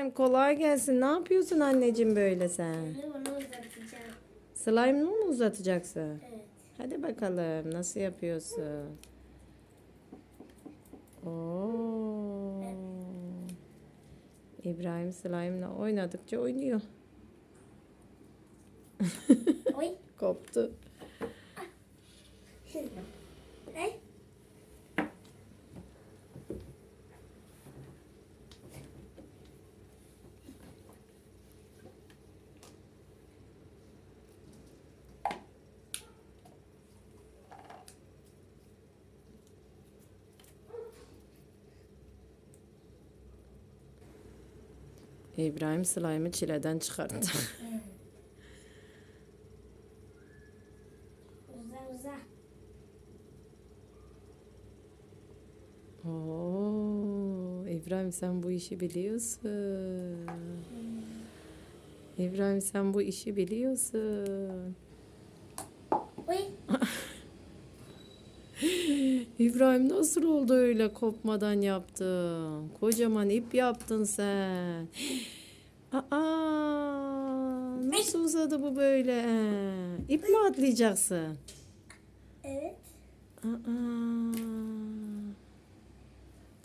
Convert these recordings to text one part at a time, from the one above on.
İbrahim kolay gelsin. Ne yapıyorsun anneciğim böyle sen? Bunu uzatacağım. Slime'ını mı uzatacaksın? Evet. Hadi bakalım nasıl yapıyorsun? Oo. İbrahim slime'la oynadıkça oynuyor. Oy. Koptu. Ne? İbrahim slime'ı çileden çıkarttı. Uza uza. Oo, İbrahim sen bu işi biliyorsun. İbrahim sen bu işi biliyorsun. Oy. İbrahim nasıl oldu öyle kopmadan yaptın? Kocaman ip yaptın sen. Aa, nasıl uzadı bu böyle? İp mi atlayacaksın? Evet. Aa,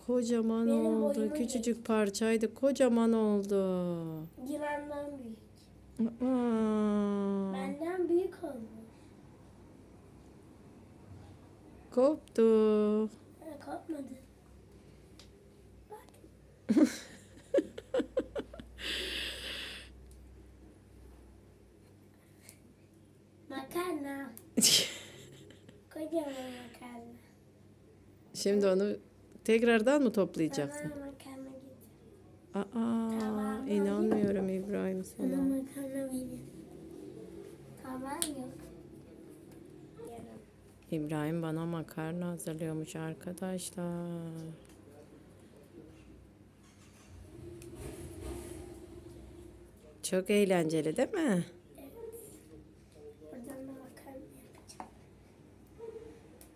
kocaman Benim oldu. Küçücük parçaydı. Kocaman oldu. Yılandan büyük. Aa, Benden büyük oldu. Koptu. Ha, kopmadı. Bak. makarna. Kocaman makarna. Şimdi onu tekrardan mı toplayacaksın? Bana makarna. Aa, Tamam. inanmıyorum İbrahim Bana sana. makarna verin. Tamam yok. Yarın. İbrahim bana makarna hazırlıyormuş arkadaşlar. Çok eğlenceli değil mi?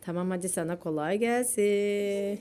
Tamam hadi sana kolay gelsin.